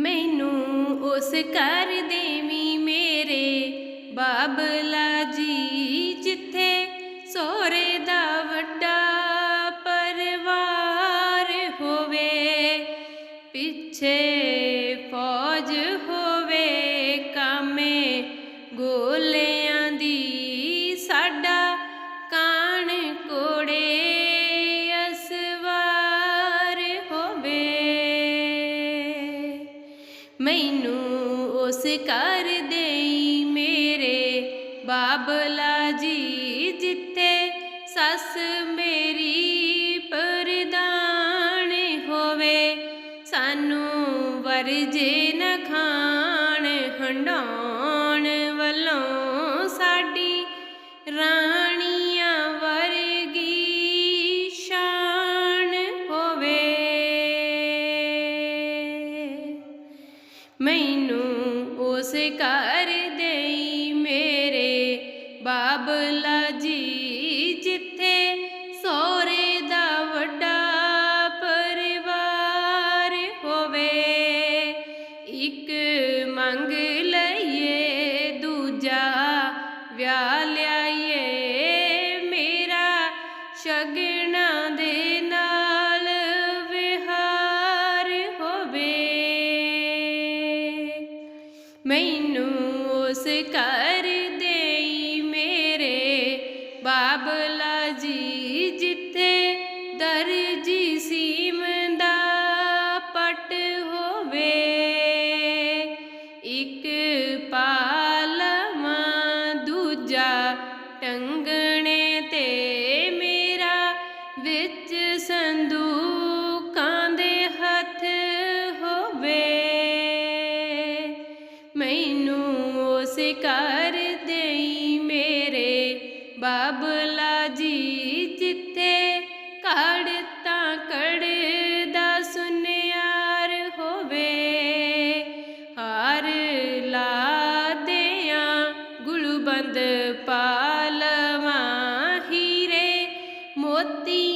ਮੈਨੂੰ ਉਸ ਘਰ ਦੇਵੀ ਮੇਰੇ ਬਾਬਲਾ ਜੀ, ਜਿੱਥੇ ਸੋਹਰੇ ਦਾ ਵੱਡਾ ਪਰਿਵਾਰ ਹੋਵੇ, ਪਿੱਛੇ ਫੌਜ ਹੋਵੇ, ਕਾਮੇ ਗੋ ਮੈਨੂੰ ਉਸ ਕਰ ਦੇਈ ਮੇਰੇ ਬਾਬਲਾ ਜੀ ਜਿੱਥੇ ਸੱਸ ਮੇਰੀ ਪਰਦਾਨ ਹੋਵੇ। ਸਾਨੂੰ ਵਰਜੇ ਨ ਖਾਣ ਹੰਡਾਉਣ ਮੈਨੂੰ ਉਸ ਘਰ ਦੇਈ ਮੇਰੇ ਬਾਬਲਾ ਜੀ ਜਿੱਥੇ ਸੋਹਰੇ ਦਾ ਵੱਡਾ ਪਰਿਵਾਰ ਹੋਵੇ। ਇੱਕ ਮੰਗ ਲਈਏ, ਦੂਜਾ ਵਿਆਹ ਮੈਨੂੰ ਉਸ ਕਰ ਕਰ ਦੇਈ ਮੇਰੇ ਬਾਬਲਾ ਜੀ, ਜਿੱਥੇ ਕੜ ਤਾਂ ਕੜ ਦਾ ਸੁਨਿਆਰ ਹੋਵੇ। ਹਾਰ ਲਾ ਦਿਆਂ ਗੁਲਬੰਦ ਪਾਲਵਾ ਹੀਰੇ, ਮੋਤੀ